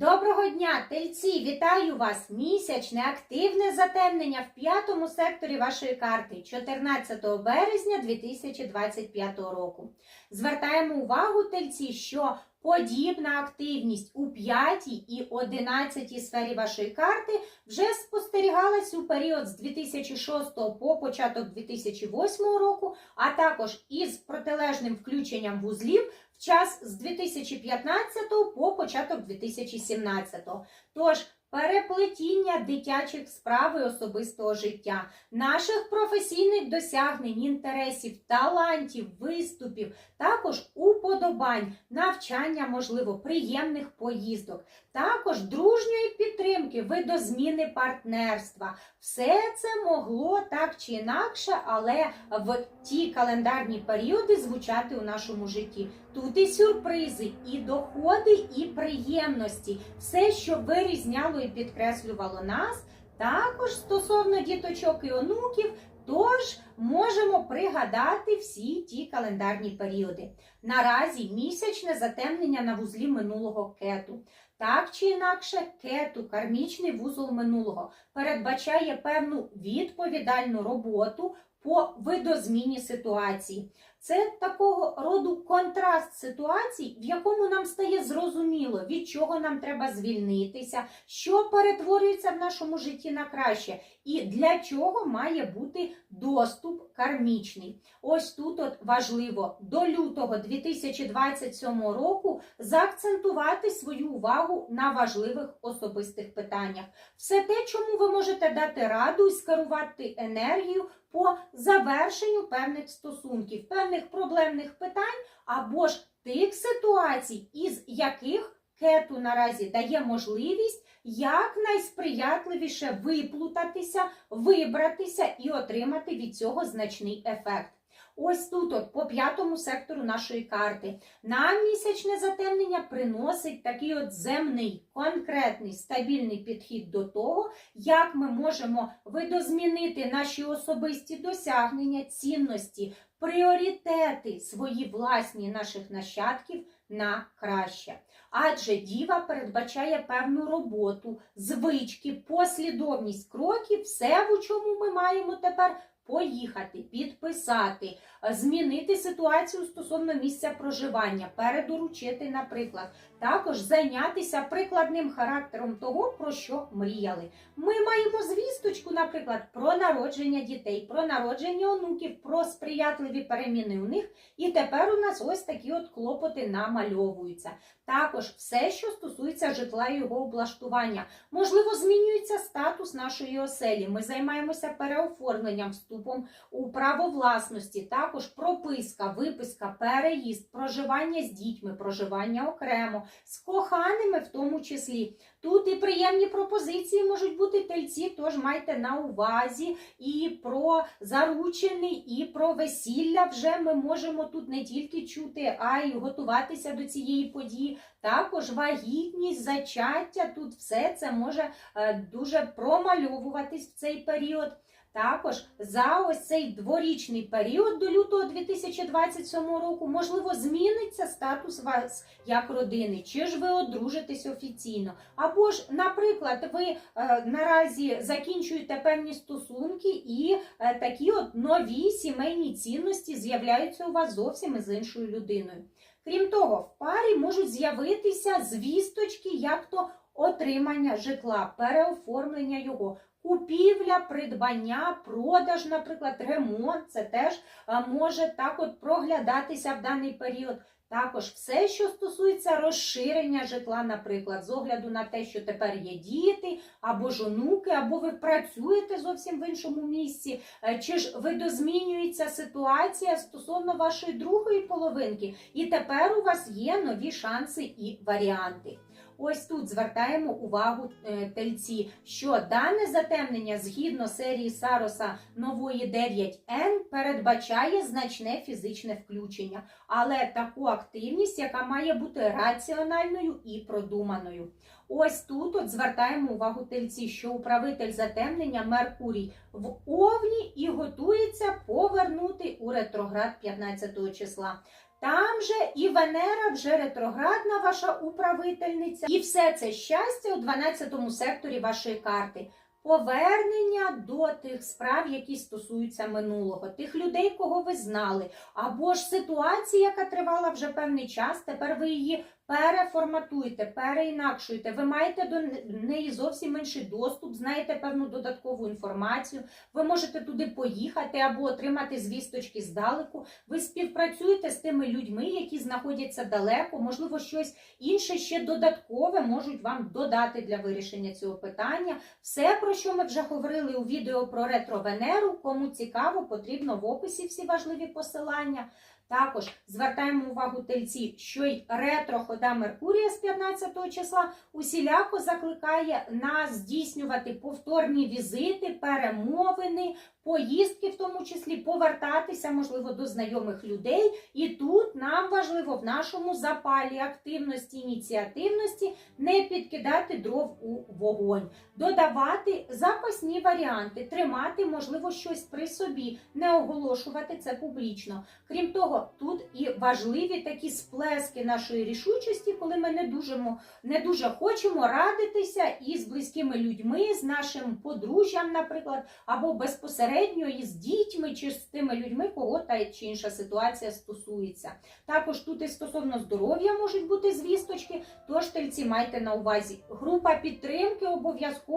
Доброго дня, тельці! Вітаю вас! Місячне активне затемнення в п'ятому секторі вашої карти 14 березня 2025 року. Звертаємо увагу, тельці, що подібна активність у п'ятій і одинадцятій сфері вашої карти вже спостерігалась у період з 2006 по початок 2008 року, а також із протилежним включенням вузлів час з 2015 по початок 2017. Тож переплетіння дитячих справ і особистого життя, наших професійних досягнень, інтересів, талантів, виступів, також уподобань, навчання, можливо, приємних поїздок, також дружньої підтримки, видозміни партнерства. Все це могло так чи інакше, але в ті календарні періоди звучати у нашому житті. Тут і сюрпризи, і доходи, і приємності. Все, що вирізняло і підкреслювало нас, також стосовно діточок і онуків. Тож можемо пригадати всі ті календарні періоди. Наразі місячне затемнення на вузлі минулого кету. Так чи інакше, кету, кармічний вузол минулого, передбачає певну відповідальну роботу по видозміні ситуації. Це такого роду контраст ситуацій, в якому нам стає зрозуміло, від чого нам треба звільнитися, що перетворюється в нашому житті на краще, і для чого має бути доступ кармічний. Ось тут от важливо до лютого 2027 року заакцентувати свою увагу на важливих особистих питаннях. Все те, чому ви можете дати раду і скерувати енергію по завершенню певних стосунків, певних проблемних питань або ж тих ситуацій, із яких кету наразі дає можливість якнайсприятливіше виплутатися, вибратися і отримати від цього значний ефект. Ось тут, от по п'ятому сектору нашої карти, нам місячне затемнення приносить такий от земний, конкретний, стабільний підхід до того, як ми можемо видозмінити наші особисті досягнення, цінності, пріоритети свої власні наших нащадків на краще. Адже діва передбачає певну роботу, звички, послідовність кроків, все, в чому ми маємо тепер поїхати, підписати, змінити ситуацію стосовно місця проживання, передоручити, наприклад, також зайнятися прикладним характером того, про що мріяли. Ми маємо звісточку, наприклад, про народження дітей, про народження онуків, про сприятливі переміни у них. І тепер у нас ось такі от клопоти намальовуються. Також все, що стосується житла і його облаштування. Можливо, змінюється статус нашої оселі. Ми займаємося переоформленням, вступом у право власності, також прописка, виписка, переїзд, проживання з дітьми, проживання окремо, з коханими в тому числі. Тут і приємні пропозиції можуть бути тельці, тож майте на увазі і про заручений, і про весілля вже ми можемо тут не тільки чути, а й готуватися до цієї події. Також вагітність, зачаття, тут все це може е, дуже промальовуватись в цей період. Також за ось цей дворічний період до лютого 2027 року, можливо, зміниться статус вас як родини, чи ж ви одружитесь офіційно. Або ж, наприклад, ви е, наразі закінчуєте певні стосунки, і е, такі от нові сімейні цінності з'являються у вас зовсім із іншою людиною. Крім того, в парі можуть з'явитися звісточки, як то отримання житла, переоформлення його. Купівля, придбання, продаж, наприклад, ремонт, це теж може так от проглядатися в даний період. Також все, що стосується розширення житла, наприклад, з огляду на те, що тепер є діти, або ж онуки, або ви працюєте зовсім в іншому місці, е, чи ж видозмінюється ситуація стосовно вашої другої половинки, і тепер у вас є нові шанси і варіанти. Ось тут звертаємо увагу е, тельці, що дане затемнення згідно серії Сароса нової 9N передбачає значне фізичне включення, але таку активність, яка має бути раціональною і продуманою. Ось тут от звертаємо увагу тельці, що управитель затемнення Меркурій в Овні і готується повернути у ретроград 15 числа. Там же і Венера вже ретроградна ваша управительниця, і все це щастя у 12 секторі вашої карти. Повернення до тих справ, які стосуються минулого, тих людей, кого ви знали, або ж ситуація, яка тривала вже певний час. Тепер ви її переформатуєте, переінакшуєте. Ви маєте до неї зовсім інший доступ, знаєте певну додаткову інформацію. Ви можете туди поїхати або отримати звісточки здалеку. Ви співпрацюєте з тими людьми, які знаходяться далеко, можливо, щось інше ще додаткове можуть вам додати для вирішення цього питання. Все, про що ми вже говорили у відео про ретро-Венеру, кому цікаво, потрібно в описі всі важливі посилання. Також звертаємо увагу тельці, що й ретро-хода Меркурія з 15 числа усіляко закликає нас здійснювати повторні візити, перемовини, поїздки, в тому числі повертатися, можливо, до знайомих людей. І тут нам важливо в нашому запалі активності, ініціативності не підкидати дров у вогонь, додавати запасні варіанти, тримати, можливо, щось при собі, не оголошувати це публічно. Крім того, тут і важливі такі сплески нашої рішучості, коли ми не дуже, не дуже хочемо радитися із близькими людьми, з нашим подружжям, наприклад, або безпосередньо із дітьми чи з тими людьми, кого та чи інша ситуація стосується. Також тут і стосовно здоров'я можуть бути звісточки, тож тельці майте на увазі. Група підтримки обов'язково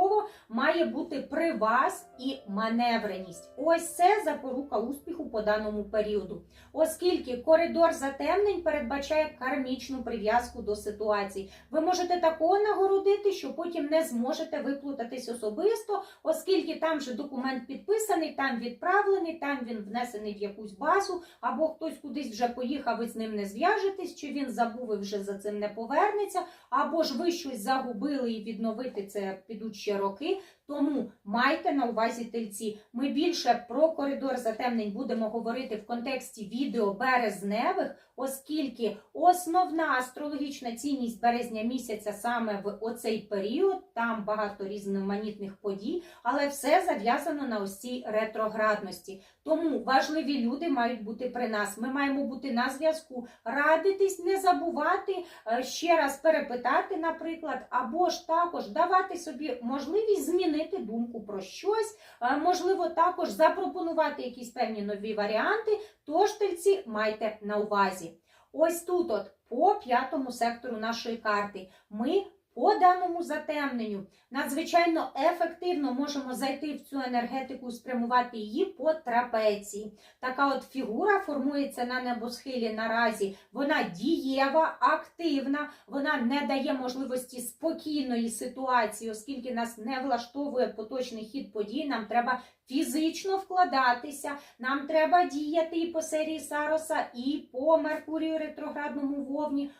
має бути при вас і маневреність. Ось це запорука успіху по даному періоду. Оскільки коридор затемнень передбачає кармічну прив'язку до ситуацій. Ви можете такого нагородити, що потім не зможете виплутатись особисто, оскільки там вже документ підписаний, там відправлений, там він внесений в якусь базу, або хтось кудись вже поїхав і з ним не зв'яжетесь, чи він забув і вже за цим не повернеться, або ж ви щось загубили і відновити це підуть ще роки. Тому майте на увазі тельці. Ми більше про коридор затемнень будемо говорити в контексті відео березневих, оскільки основна астрологічна цінність березня місяця саме в оцей період, там багато різноманітних подій, але все зав'язано на ось цій ретроградності. Тому важливі люди мають бути при нас. Ми маємо бути на зв'язку, радитись, не забувати е, ще раз перепитати, наприклад, або ж також давати собі можливість змінити думку про щось, можливо, також запропонувати якісь певні нові варіанти. Тож тельці майте на увазі. Ось тут, от по п'ятому сектору нашої карти, ми по даному затемненню надзвичайно ефективно можемо зайти в цю енергетику, спрямувати її по трапеції. Така от фігура формується на небосхилі наразі. Вона дієва, активна, вона не дає можливості спокійної ситуації, оскільки нас не влаштовує поточний хід подій. Нам треба фізично вкладатися, нам треба діяти і по серії Сароса, і по Меркурію ретроградному вовні.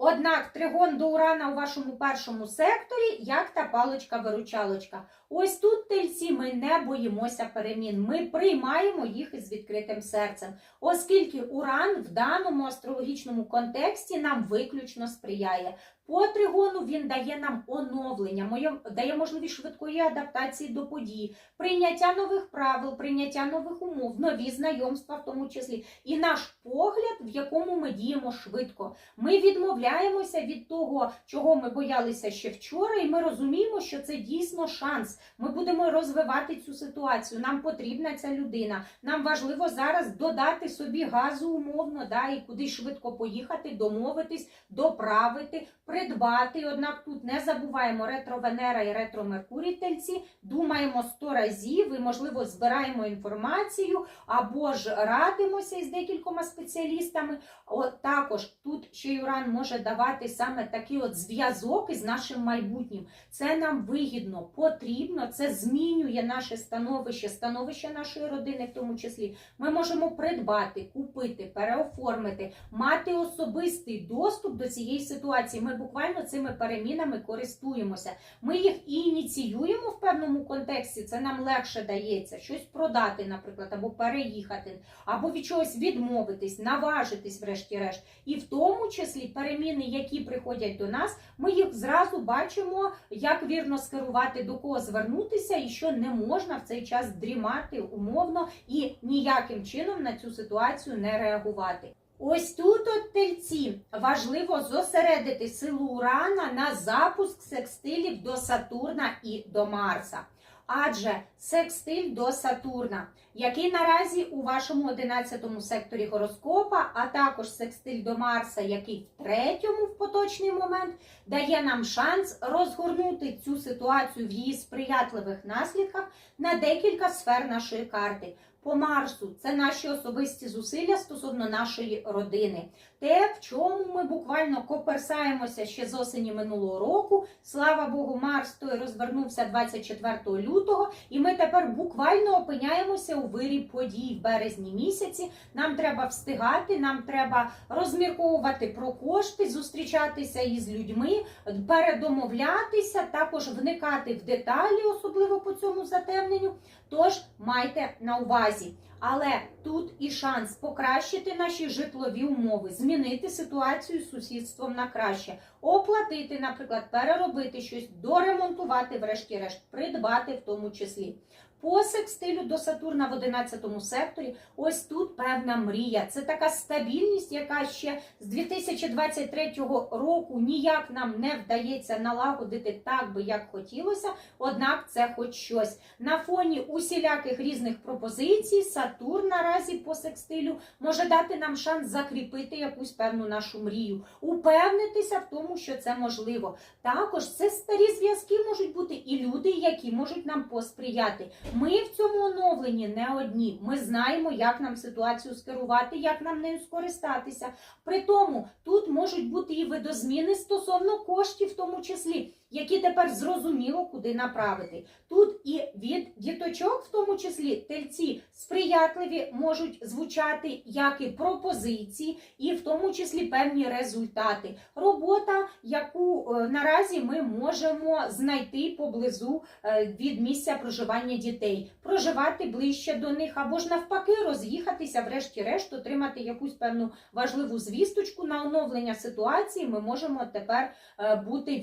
Однак тригон до урана у вашому першому секторі, як та паличка-виручалочка. Ось тут тельці ми не боїмося перемін. Ми приймаємо їх із відкритим серцем, оскільки уран в даному астрологічному контексті нам виключно сприяє. По тригону він дає нам оновлення, дає можливість швидкої адаптації до подій, прийняття нових правил, прийняття нових умов, нові знайомства в тому числі, і наш погляд, в якому ми діємо швидко. Ми відмовляємося від того, чого ми боялися ще вчора, і ми розуміємо, що це дійсно шанс. Ми будемо розвивати цю ситуацію. Нам потрібна ця людина. Нам важливо зараз додати собі газу умовно, да, і куди швидко поїхати, домовитись, доправити, придбати. Однак тут не забуваємо ретро Венера і ретро Меркурій тельці. Думаємо сто разів і, можливо, збираємо інформацію або ж радимося із декількома спеціалістами. От також тут ще й Уран може давати саме такий от зв'язок із нашим майбутнім. Це нам вигідно, потрібно, це змінює наше становище, становище нашої родини, в тому числі. Ми можемо придбати, купити, переоформити, мати особистий доступ до цієї ситуації. Ми буквально цими перемінами користуємося. Ми їх ініціюємо в певному контексті. Це нам легше дається щось продати, наприклад, або переїхати, або від чогось відмовитись, наважитись, врешті-решт. І в тому числі переміни, які приходять до нас, ми їх зразу бачимо, як вірно скерувати, до кого звернутися, і що не можна в цей час дрімати умовно і ніяким чином на цю ситуацію не реагувати. Ось тут от тельці важливо зосередити силу Урана на запуск секстилів до Сатурна і до Марса. Адже секстиль до Сатурна, який наразі у вашому 11 секторі гороскопа, а також секстиль до Марса, який в третьому в поточний момент, дає нам шанс розгорнути цю ситуацію в її сприятливих наслідках на декілька сфер нашої карти. По Марсу це наші особисті зусилля стосовно нашої родини. Те, в чому ми буквально коперсаємося ще з осені минулого року. Слава Богу, Марс той розвернувся 24 лютого, і ми тепер буквально опиняємося у вирі подій в березні місяці. Нам треба встигати, нам треба розмірковувати про кошти, зустрічатися із людьми, передомовлятися, також вникати в деталі, особливо по цьому затемненню. Тож майте на увазі. Але тут і шанс покращити наші житлові умови, змінити ситуацію з сусідством на краще, оплатити, наприклад, переробити щось, доремонтувати, врешті-решт, придбати в тому числі. По секстилю до Сатурна в 11 секторі, ось тут певна мрія. Це така стабільність, яка ще з 2023 року ніяк нам не вдається налагодити так би, як хотілося. Однак це хоч щось. На фоні усіляких різних пропозицій Сатурн наразі по секстилю може дати нам шанс закріпити якусь певну нашу мрію, упевнитися в тому, що це можливо. Також це старі зв'язки можуть бути і люди, які можуть нам посприяти. Ми в цьому оновленні не одні. Ми знаємо, як нам ситуацію скерувати, як нам нею скористатися. При тому тут можуть бути і видозміни стосовно коштів, в тому числі, які тепер зрозуміло, куди направити. Тут і від діточок, в тому числі тельці сприятливі можуть звучати як і пропозиції, і в тому числі певні результати. Робота, яку е, наразі ми можемо знайти поблизу е, від місця проживання дітей, проживати ближче до них, або ж навпаки, роз'їхатися, врешті-решт, отримати якусь певну важливу звісточку на оновлення ситуації. Ми можемо тепер е, бути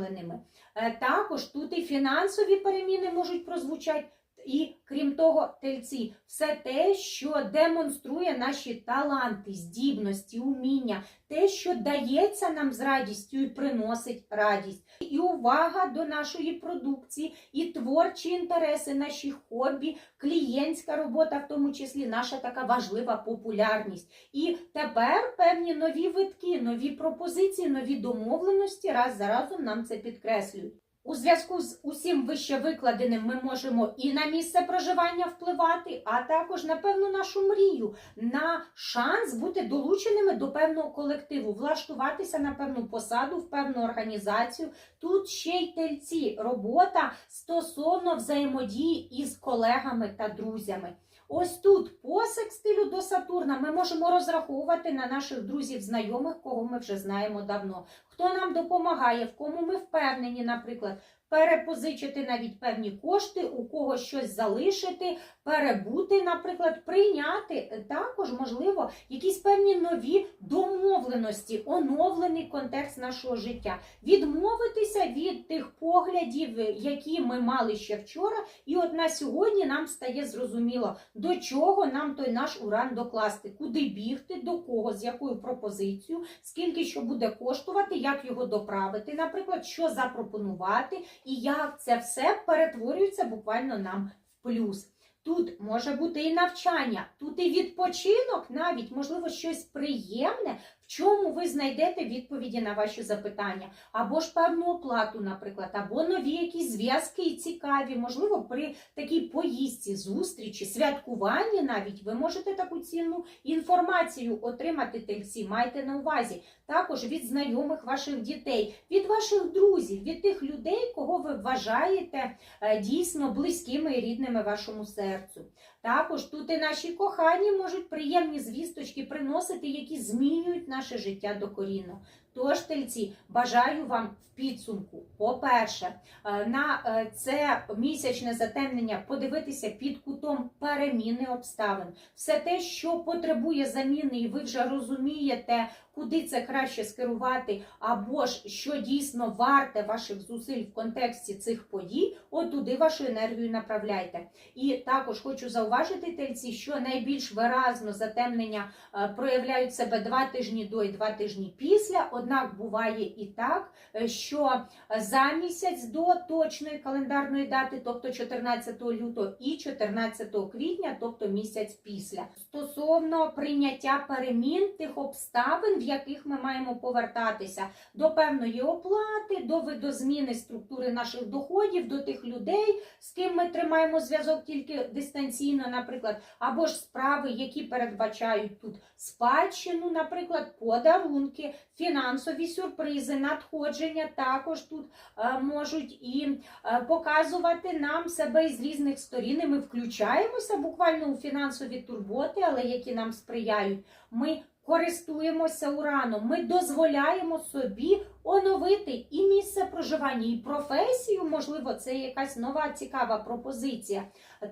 відокремленими. Е, Також тут і фінансові переміни можуть прозвучати. І крім того, тельці, все те, що демонструє наші таланти, здібності, уміння, те, що дається нам з радістю і приносить радість, і увага до нашої продукції, і творчі інтереси, наші хобі, клієнтська робота, в тому числі наша така важлива популярність. І тепер певні нові витки, нові пропозиції, нові домовленості раз за разом нам це підкреслюють. У зв'язку з усім вище викладеним ми можемо і на місце проживання впливати, а також на певну нашу мрію, на шанс бути долученими до певного колективу, влаштуватися на певну посаду, в певну організацію. Тут ще й тельці робота стосовно взаємодії із колегами та друзями. Ось тут по секстилю до Сатурна ми можемо розраховувати на наших друзів, знайомих, кого ми вже знаємо давно. Хто нам допомагає, в кому ми впевнені, наприклад, перепозичити навіть певні кошти, у кого щось залишити, перебути, наприклад, прийняти також, можливо, якісь певні нові домовленості, оновлений контекст нашого життя, відмовитися від тих поглядів, які ми мали ще вчора, і от на сьогодні нам стає зрозуміло, до чого нам той наш уран докласти, куди бігти, до кого, з якою пропозицією, скільки що буде коштувати, як його доправити, наприклад, що запропонувати, і як це все перетворюється буквально нам в плюс. Тут може бути і навчання, тут і відпочинок, навіть можливо щось приємне, в чому ви знайдете відповіді на ваші запитання, або ж певну оплату, наприклад, або нові якісь зв'язки цікаві, можливо, при такій поїздці, зустрічі, святкуванні навіть ви можете таку цінну інформацію отримати тельці. Майте на увазі також від знайомих ваших дітей, від ваших друзів, від тих людей, кого ви вважаєте е, дійсно близькими і рідними вашому серцю. Також тут і наші кохані можуть приємні звісточки приносити, які змінюють наше життя докорінно. Тож, тельці, бажаю вам в підсумку, по-перше, е, на е, це місячне затемнення подивитися під кутом переміни обставин. Все те, що потребує заміни, і ви вже розумієте, куди це краще скерувати, або ж що дійсно варте ваших зусиль в контексті цих подій, от туди вашу енергію направляйте. І також хочу зауважити тельці, що найбільш виразно затемнення е, проявляють себе два тижні до і два тижні після. Однак буває і так, е, що за місяць до точної календарної дати, тобто 14 лютого і 14 квітня, тобто місяць після. Стосовно прийняття перемін тих обставин, в яких ми маємо повертатися до певної оплати, до видозміни структури наших доходів, до тих людей, з ким ми тримаємо зв'язок тільки дистанційно, наприклад, або ж справи, які передбачають тут спадщину, наприклад, подарунки, фінансові сюрпризи, надходження також тут е, можуть і е, показувати нам себе із різних сторін. І ми включаємося буквально у фінансові турботи, але які нам сприяють. Ми користуємося ураном, ми дозволяємо собі оновити і місце проживання, і професію, можливо, це якась нова цікава пропозиція.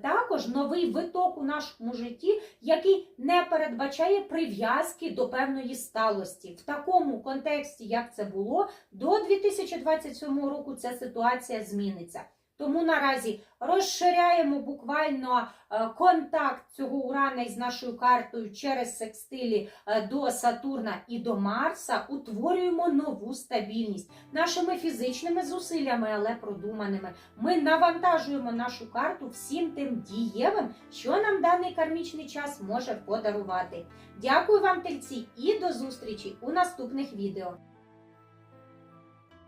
Також новий виток у нашому житті, який не передбачає прив'язки до певної сталості. В такому контексті, як це було, до 2027 року ця ситуація зміниться. Тому наразі розширяємо буквально е, контакт цього урана із нашою картою через секстилі е, до Сатурна і до Марса, утворюємо нову стабільність нашими фізичними зусиллями, але продуманими. Ми навантажуємо нашу карту всім тим дієвим, що нам даний кармічний час може подарувати. Дякую вам, тельці, і до зустрічі у наступних відео.